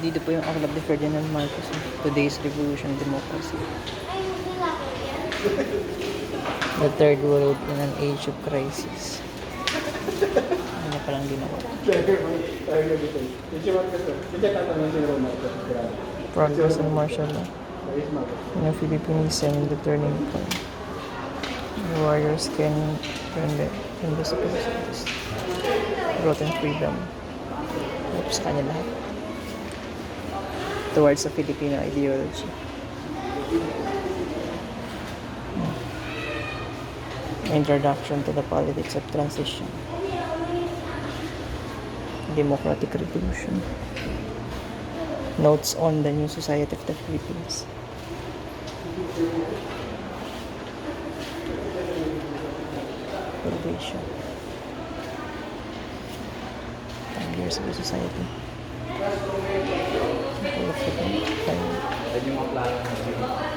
Dito po yung aklat ni Ferdinand Marcos. Today's Revolution Democracy. The third world in an age of crisis. Ano palang ginawa? Progress in martial law. In the Philippines and the turning point. The warriors can turn the invisibilities. Growth and freedom. Tapos sa kanya lahat. Towards the Filipino ideology. Introduction to the politics of transition. Democratic revolution. Notes on the new society of the Philippines. Foundation. Ten years of the society. Yung mga plano natin.